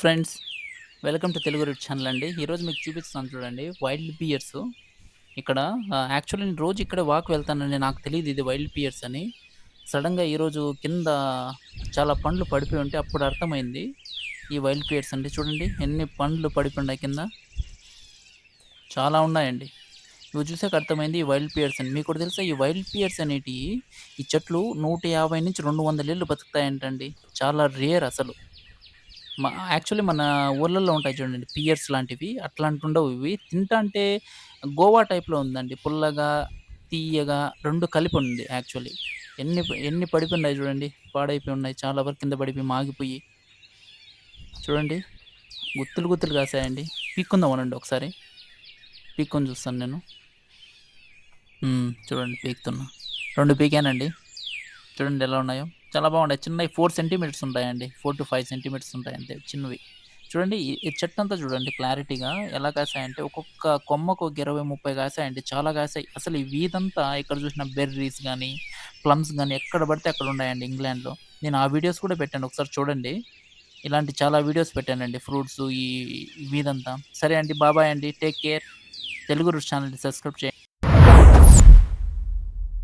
Friends welcome to Telugu red channel అండి. ఈరోజు మీకు చూపిస్తాను చూడండి వైల్డ్ పియర్స్. ఇక్కడ యాక్చువల్లీ నేను రోజు ఇక్కడ వాక్ వెళ్తానండి నాకు తెలియదు ఇది వైల్డ్ పియర్స్ అని. సడన్గా ఈరోజు కింద చాలా పండ్లు పడిపోయి ఉంటే అప్పుడు అర్థమైంది ఈ వైల్డ్ పియర్స్ అండి. చూడండి ఎన్ని పండ్లు పడిపోయినాయి కింద. చాలా ఉన్నాయండి. ఇవి చూసాక అర్థమైంది ఈ వైల్డ్ పియర్స్ అని. మీకు కూడా తెలుసా ఈ వైల్డ్ పియర్స్ అనేటివి ఈ చెట్లు నూట యాభై నుంచి రెండు వందల ఏళ్ళు బతుకుతాయంటండి. చాలా రేర్ అసలు. మ యాక్చువల్లీ మన ఊర్లలో ఉంటాయి చూడండి పియర్స్ లాంటివి అట్లాంటి ఉండవు ఇవి తింటా అంటే గోవా టైప్‌లో ఉందండి. పుల్లగా, తీయగా 2 కలిపి ఉంది యాక్చువల్లీ. ఎన్ని ప ఎన్ని పడిపోయినాయి చూడండి. పాడైపోయి ఉన్నాయి. చాలా వరకు కింద పడిపోయి మాగిపోయి. చూడండి. గుత్తులు గుత్తులు కాసాయండి. పీక్కుందాం అనండి ఒకసారి. పీక్కొని చూస్తాను నేను. హ్మ్. చూడండి పీకుతున్నా. 2 పీకానండి. చూడండి ఎలా ఉన్నాయో. చాలా బాగున్నాయి. చిన్నవి ఫోర్ సెంటీమీటర్స్ ఉంటాయండి. 4-5 సెంటీమీటర్స్ ఉంటాయి అంతే చిన్నవి. చూడండి ఈ చెట్టు అంతా చూడండి క్లారిటీగా ఎలా కాసాయంటే ఒక్కొక్క కొమ్మకు ఒక 20, 30 కాసాయండి. చాలా కాసాయి. అసలు ఈ వీధంతా ఎక్కడ చూసినా బెర్రీస్ కానీ ప్లమ్స్ కానీ ఎక్కడ పడితే అక్కడ ఉన్నాయండి ఇంగ్లాండ్‌లో. నేను ఆ వీడియోస్ కూడా పెట్టాను ఒకసారి చూడండి. ఇలాంటి చాలా వీడియోస్ పెట్టానండి ఫ్రూట్స్ ఈ వీధంతా. సరే అండి. బాబాయ్ అండి. Take care. తెలుగు రూట్స్ ఛానెల్‌ని సబ్స్క్రైబ్ చేయండి.